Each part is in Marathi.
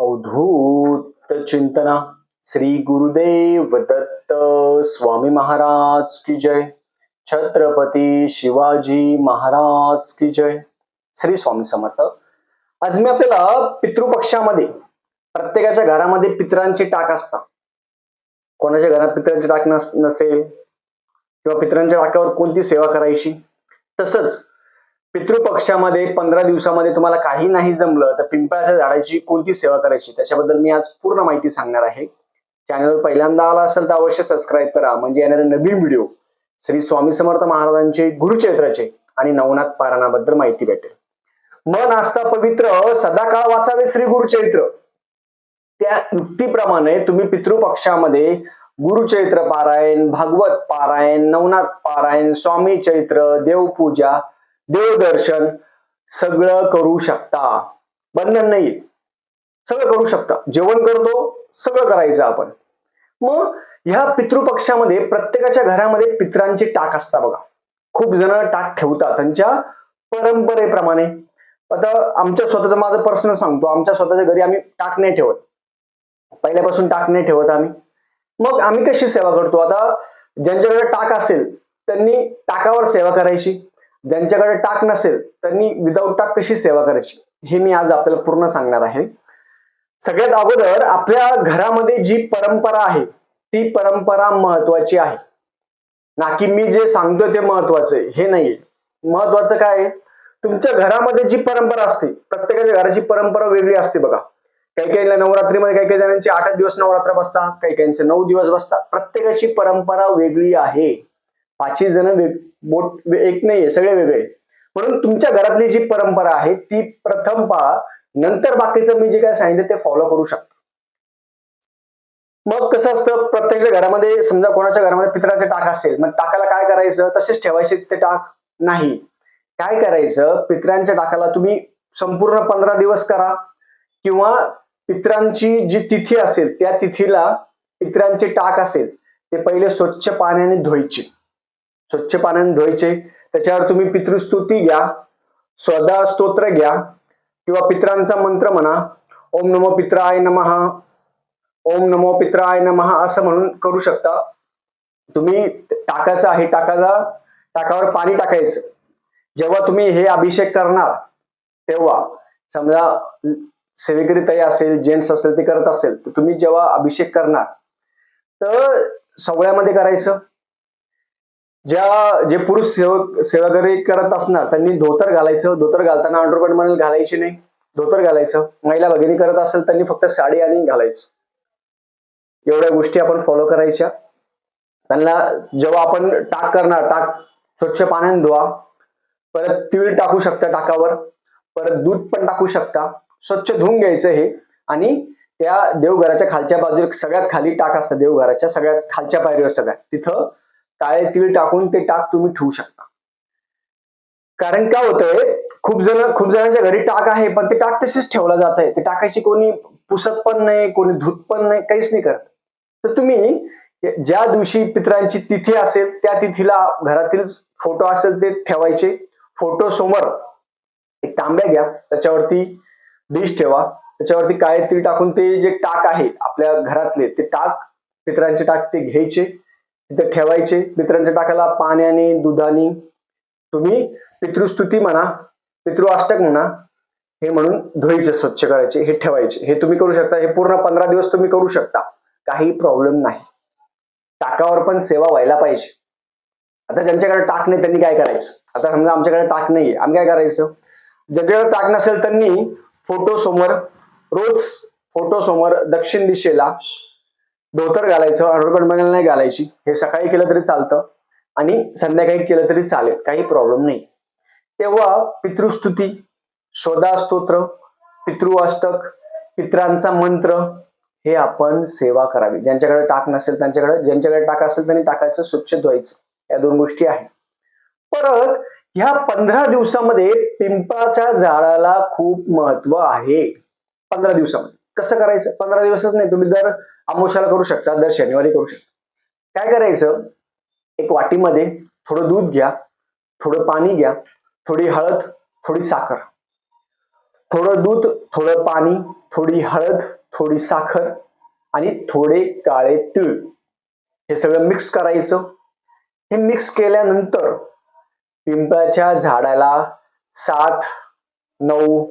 अवधूत चिंतना श्री गुरुदेव दत्त स्वामी महाराज की जय। छत्रपती शिवाजी महाराज की जय। श्री स्वामी समर्थ। आज मी आपल्याला पितृपक्षामध्ये प्रत्येकाच्या घरामध्ये पितरांची टाक असतात. कोणाच्या घरात पितरांची टाक नस नसेल? किंवा पितरांच्या टाकावर कोणती सेवा करायची? तसंच पितृपक्षामध्ये पंधरा दिवसामध्ये तुम्हाला काही नाही जमलं तर पिंपळाच्या झाडाची कोणती सेवा करायची? त्याच्याबद्दल मी आज पूर्ण माहिती सांगणार आहे. चॅनलवर पहिल्यांदा आला असेल तर अवश्य सबस्क्राईब करा. म्हणजे येणारे नवीन व्हिडिओ श्री स्वामी समर्थ महाराजांचे गुरुचरित्राचे आणि नवनाथ पारायणाबद्दल माहिती भेटेल. मन आस्था पवित्र सदाकाळ वाचावे श्री गुरुचरित्र. त्या युक्तीप्रमाणे तुम्ही पितृपक्षामध्ये गुरुचरित्र पारायण भागवत पारायण नवनाथ पारायण स्वामी चैत्र देवपूजा देवदर्शन सगळं करू शकता. बंधन नाही सगळं करू शकता. जेवण करतो सगळं करायचं आपण. मग ह्या पितृपक्षामध्ये प्रत्येकाच्या घरामध्ये पित्रांची टाक असतात बघा. खूप जण टाक ठेवतात त्यांच्या परंपरेप्रमाणे. आता आमच्या स्वतःचं माझं पर्सनल सांगतो. आमच्या स्वतःच्या घरी आम्ही टाक नाही ठेवत. पहिल्यापासून टाक नाही ठेवत आम्ही. मग आम्ही कशी सेवा करतो? आता ज्यांच्याकडे टाक असेल त्यांनी टाकावर सेवा करायची. ज्यांच्याकडे टाक नसेल त्यांनी विदाऊट टाक कशी सेवा करायची? हे मी आज आपल्याला पूर्ण सांगणार आहे. सगळ्यात अगोदर आपल्या घरामध्ये जी परंपरा आहे ती परंपरा महत्वाची आहे. ना की मी जे सांगतोय ते महत्वाचं आहे हे नाहीये. महत्वाचं काय? आहे तुमच्या घरामध्ये जी परंपरा असते प्रत्येकाच्या घराची परंपरा वेगळी असते बघा. काही काही नवरात्रीमध्ये काही काही जणांची आठ दिवस नवरात्र बसतात काही काहींचे नऊ दिवस बसतात. प्रत्येकाची परंपरा वेगळी आहे. पाचही जण बोट एक नाहीये सगळे वेगळे. म्हणून तुमच्या घरातली जी परंपरा आहे ती प्रथम पहा. नंतर बाकीचं मी जे काय सांगितलं ते फॉलो करू शकता. मग कसं असतं प्रत्यक्ष घरामध्ये समजा कोणाच्या घरामध्ये पितराचे टाक असेल मग टाकाला काय करायचं? तसेच ठेवायचे ते टाक नाही. काय करायचं? पितरांच्या टाकाला तुम्ही संपूर्ण पंधरा दिवस करा. किंवा पितरांची जी तिथी असेल त्या तिथीला पित्रांचे टाक असेल ते पहिले स्वच्छ पाण्याने धुवायचे. स्वच्छ पाण्याने धुवायचे. त्याच्यावर तुम्ही पितृस्तुती घ्या स्वदा स्तोत्र घ्या किंवा पित्रांचा मंत्र म्हणा ओम नमो पित्राय नमहा ओम नमो पित्राय नमहा असं म्हणून करू शकता. तुम्ही टाकायचं आहे टाकायला टाकावर पाणी टाकायचं. जेव्हा तुम्ही हे अभिषेक करणार तेव्हा समजा सेवेकरी ताई असेल जेंट्स असेल ते करत असेल तर तुम्ही जेव्हा अभिषेक करणार तर सवळ्यामध्ये करायचं. ज्या जे पुरुष सेवक सेवाकरी करत असणार त्यांनी धोतर घालायचं. धोतर घालताना अंडरपॅन्ट म्हणून घालायची नाही. धोतर घालायचं. महिला भगिनी करत असेल त्यांनी फक्त साडी आणि घालायचं. एवढ्या गोष्टी आपण फॉलो करायच्या. त्यांना जेव्हा आपण टाक करणार टाक स्वच्छ पाण्याने धुवा. परत तीळ टाकू शकता टाकावर. परत दूध पण टाकू शकता. स्वच्छ धुवून घ्यायचं हे. आणि त्या देवघराच्या खालच्या बाजूला सगळ्यात खाली टाक असतं देवघराच्या सगळ्यात खालच्या पायरीवर सगळ्यात. तिथं काळे तीळ टाकून ते टाक तुम्ही ठेवू शकता. कारण काय होतंय खूप जण खूप जणांच्या घरी टाक आहे पण ते टाक तसेच ठेवला जात आहे ते टाकायची कोणी पुसत पण नाही कोणी धुत पण नाही काहीच नाही करत. तर तुम्ही ज्या दिवशी पित्रांची तिथी असेल त्या तिथीला घरातील फोटो असेल ते ठेवायचे. फोटो समोर एक तांब्या घ्या त्याच्यावरती डिश ठेवा. त्याच्यावरती काळे तीळ टाकून ते जे टाक आहे आपल्या घरातले ते टाक पित्रांचे टाक ते घ्यायचे. तिथे ठेवायचे पित्रांच्या टाकाला पाण्याने दुधाने. तुम्ही पितृस्तुती म्हणा पितृअष्टक म्हणा हे म्हणून धुवायचे स्वच्छ करायचे हे ठेवायचे. हे तुम्ही करू शकता हे पूर्ण पंधरा दिवस तुम्ही करू शकता. काही प्रॉब्लेम नाही. टाकावर पण सेवा व्हायला पाहिजे. आता ज्यांच्याकडे टाक नाही त्यांनी काय करायचं? आता समजा आमच्याकडे टाक नाहीये. आम्ही काय करायचं? ज्यांच्याकडे टाक नसेल त्यांनी फोटो समोर रोज फोटो समोर दक्षिण दिशेला धोतर घालायचं अंडरपॅन्ट बघायला नाही घालायची. हे सकाळी केलं तरी चालतं आणि संध्याकाळी केलं तरी चालेल. काही प्रॉब्लेम नाही. तेव्हा पितृस्तुती स्वदा स्तोत्र पितृअष्टक पित्रांचा मंत्र हे आपण सेवा करावी. ज्यांच्याकडे टाक नसेल त्यांच्याकडे ज्यांच्याकडे टाक असेल त्यांनी टाकायचं स्वच्छ धुवायचं. या दोन गोष्टी आहेत. परत ह्या पंधरा दिवसामध्ये पिंपळाच्या झाडाला खूप महत्त्व आहे. पंधरा दिवसामध्ये. कसं करायचं? पंधरा दिवसच नाही तुम्ही दर अमोशाला करू शकता दर शनिवारी करू शकता. काय करायचं? एक वाटीमध्ये थोडं दूध घ्या थोडं पाणी घ्या थोडी हळद थोडी साखर. थोडं दूध थोडं पाणी थोडी हळद थोडी साखर आणि थोडे काळे तीळ. हे सगळं मिक्स करायचं. हे मिक्स केल्यानंतर पिंपळाच्या झाडाला सात नऊ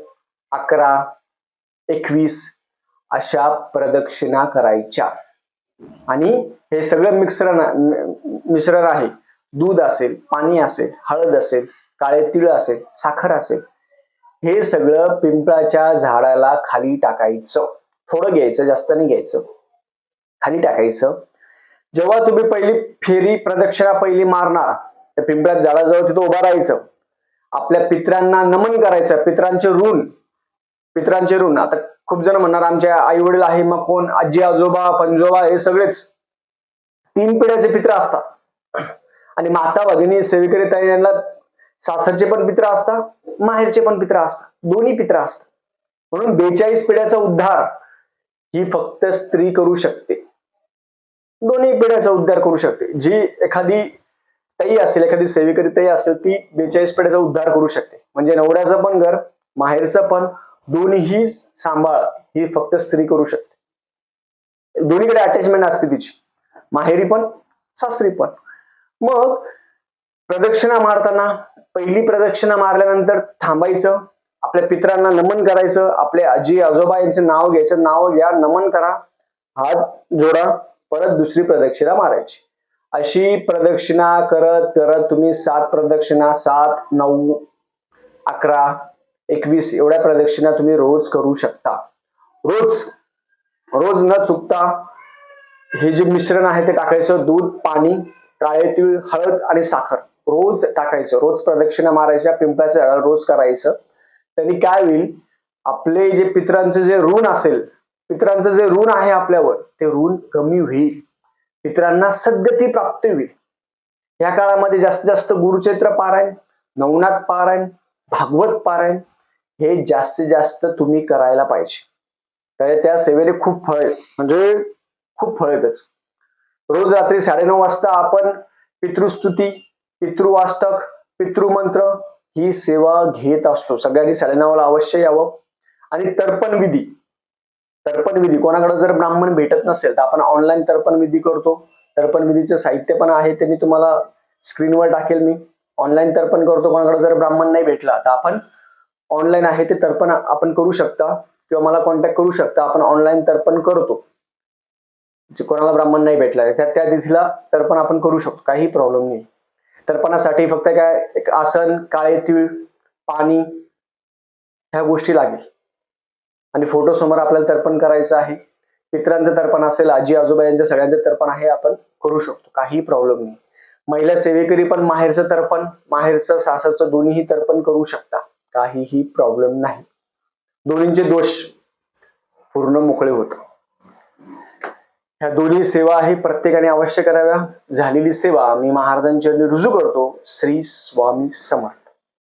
अकरा एकवीस अशा प्रदक्षिणा करायच्या. आणि हे सगळं मिश्रण मिश्रण आहे. दूध असेल पाणी असेल हळद असेल काळे तीळ असेल साखर असेल. हे सगळं पिंपळाच्या झाडाला खाली टाकायचं. थोडं घ्यायचं जास्त नाही घ्यायचं. खाली टाकायचं. जेव्हा तुम्ही पहिली फेरी प्रदक्षिणा पहिली मारणार त्या पिंपळाच्या झाडाजवळ तिथं उभा राहायचं. आपल्या पित्रांना नमन करायचं पित्रांचे ऋण. पित्रांचे ऋण. आता खूप जण म्हणणार आमच्या आई वडील आहे मग कोण? आजी आजोबा पंजोबा हे सगळेच तीन पिढ्याचे पित्र असतात. आणि माता भगिनी सेविकरी ताई यांना सासरचे पण पित्र असतात माहेरचे पण पित्र असतात दोन्ही पित्र असतात. म्हणून बेचाळीस पिढ्याचा उद्धार ही फक्त स्त्री करू शकते. दोन्ही पिढ्याचा उद्धार करू शकते. जी एखादी ताई असेल एखादी सेविकरी ताई असेल ती बेचाळीस पिढ्याचा उद्धार करू शकते. म्हणजे नवऱ्याचं पण घर माहेरचं पण दोन्ही सांभाळ ही फक्त स्त्री करू शकते. दोन्हीकडे अटॅचमेंट असते तिची. माहेरी पण सासरी पण. मग प्रदक्षिणा मारताना पहिली प्रदक्षिणा मारल्यानंतर थांबायचं आपल्या पित्रांना नमन करायचं आपले आजी आजोबा यांचं नाव घ्यायचं नाव घ्या नमन करा हात जोडा परत दुसरी प्रदक्षिणा मारायची. अशी प्रदक्षिणा करत करत तुम्ही सात प्रदक्षिणा सात नऊ अकरा एकवीस एवढ्या प्रदक्षिणा तुम्ही रोज करू शकता. रोज रोज न चुकता हे जे मिश्रण आहे ते टाकायचं दूध पाणी काळे तीळ हळद आणि साखर. रोज टाकायचं रोज प्रदक्षिणा मारायच्या पिंपळाच्या झाडाला रोज करायचं. त्यांनी काय होईल? आपले जे पित्रांचे जे ऋण असेल पित्रांचं जे ऋण आहे आपल्यावर ते ऋण कमी होईल. पित्रांना सद्गती प्राप्त होईल. या काळामध्ये जास्तीत जास्त गुरुचैत्र पारायण नवनाथ पारायण भागवत पारायण हे जास्तीत जास्त तुम्ही करायला पाहिजे. तर त्या सेवेने खूप फळ म्हणजे खूप फळ येतच रोज रात्री साडेनऊ वाजता आपण पितृस्तुती पितृवास्तक पितृमंत्र ही सेवा घेत असतो. सगळ्यांनी साडेनऊला अवश्य यावं. आणि तर्पण विधी. तर्पण विधी. कोणाकडे जर ब्राह्मण भेटत नसेल तर आपण ऑनलाईन तर्पण विधी करतो. तर्पण विधीचं साहित्य पण आहे ते मी तुम्हाला स्क्रीनवर टाकेल मी. ऑनलाईन तर्पण करतो. कोणाकडे जर ब्राह्मण नाही भेटला तर आपण ऑनलाईन आहे ते तर्पण आपण करू शकता किंवा मला कॉन्टॅक्ट करू शकता आपण ऑनलाईन तर्पण करतो. जे कोणाला ब्राह्मण नाही भेटला त्या त्या तिथीला तर्पण आपण करू शकतो काही प्रॉब्लेम नाही. तर्पणासाठी फक्त काय एक आसन काळे तीळ पाणी ह्या गोष्टी लागेल. आणि फोटो समोर आपल्याला तर्पण करायचं आहे. पित्रांचं तर्पण असेल आजी आजोबा यांचं सगळ्यांचं तर्पण आहे आपण करू शकतो काही प्रॉब्लेम नाही. महिला सेवेकरी पण माहेरचं तर्पण माहेरचं सासरचं दोन्हीही तर्पण करू शकता. काहीही प्रॉब्लेम नाही. दोन्हींचे दोष पूर्ण मोकळे होत. ह्या दोन्ही सेवा हे प्रत्येकाने अवश्य कराव्या. झालेली सेवा मी महाराजांच्या रुजू करतो. श्री स्वामी समर्थ.